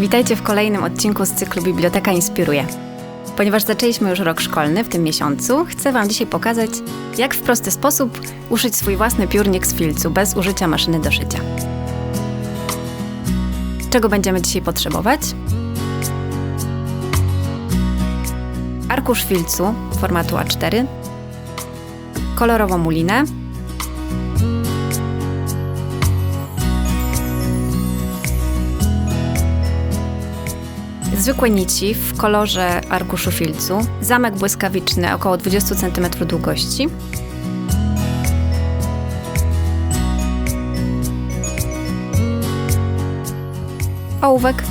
Witajcie w kolejnym odcinku z cyklu Biblioteka Inspiruje. Ponieważ zaczęliśmy już rok szkolny w tym miesiącu, chcę Wam dzisiaj pokazać, jak w prosty sposób uszyć swój własny piórnik z filcu bez użycia maszyny do szycia. Czego będziemy dzisiaj potrzebować? Arkusz filcu formatu A4, kolorową mulinę, Zwykłe nici w kolorze arkuszu filcu, zamek błyskawiczny około 20 cm długości, ołówek,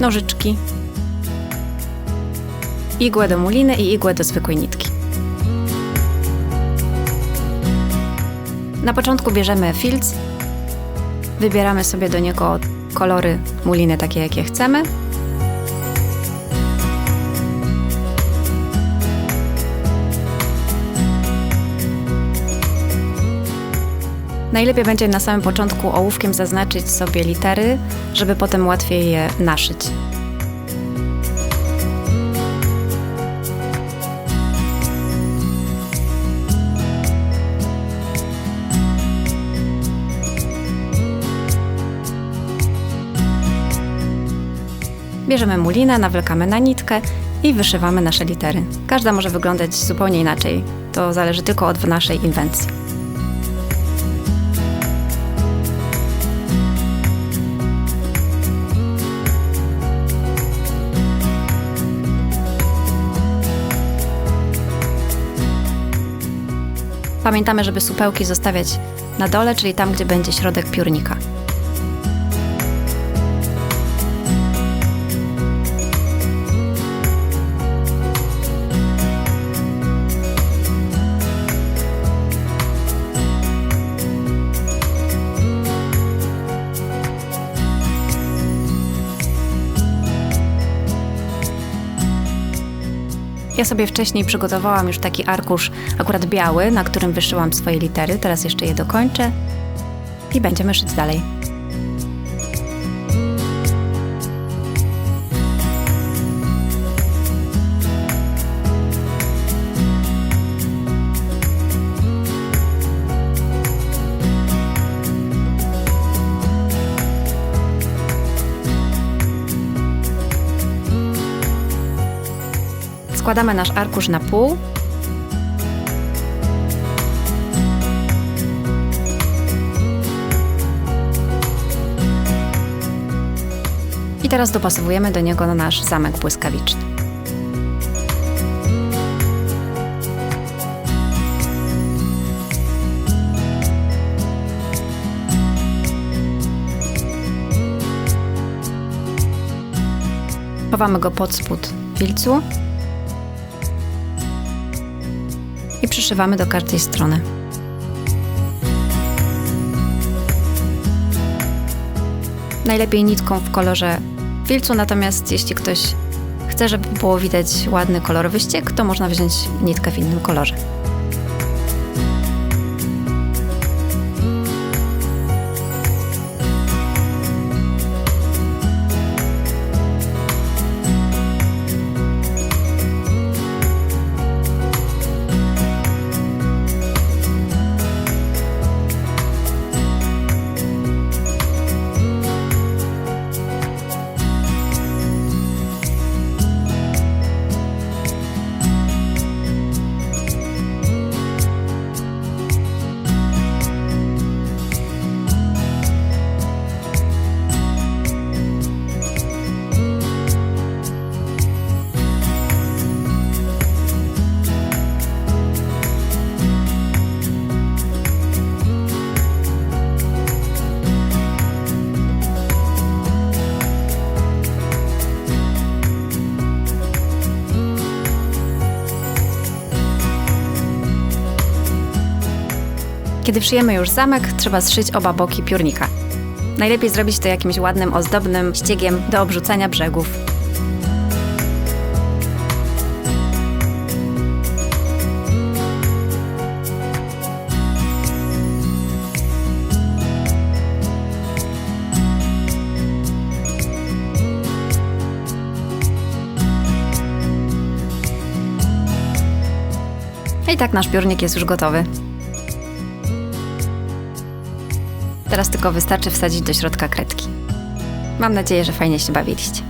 nożyczki, igłę do muliny i igłę do zwykłej nitki. Na początku bierzemy filc, wybieramy sobie do niego kolory muliny takie jakie chcemy Najlepiej będzie na samym początku ołówkiem zaznaczyć sobie litery, żeby potem łatwiej je naszyć. Bierzemy mulinę, nawlekamy na nitkę i wyszywamy nasze litery. Każda może wyglądać zupełnie inaczej. To zależy tylko od naszej inwencji. Pamiętamy, żeby supełki zostawiać na dole, czyli tam, gdzie będzie środek piórnika. Ja sobie wcześniej przygotowałam już taki arkusz, akurat biały, na którym wyszyłam swoje litery. Teraz jeszcze je dokończę i będziemy szyć dalej. Składamy nasz arkusz na pół. I teraz dopasowujemy do niego nasz zamek błyskawiczny. Chowamy go pod spód filcu przyszywamy do każdej strony. Najlepiej nitką w kolorze filcu, natomiast jeśli ktoś chce, żeby było widać ładny kolorowy ściek, to można wziąć nitkę w innym kolorze. Kiedy przyjemy już zamek, trzeba zszyć oba boki piórnika. Najlepiej zrobić to jakimś ładnym, ozdobnym ściegiem do obrzucania brzegów. I tak nasz piórnik jest już gotowy. Teraz tylko wystarczy wsadzić do środka kredki. Mam nadzieję, że fajnie się bawiliście.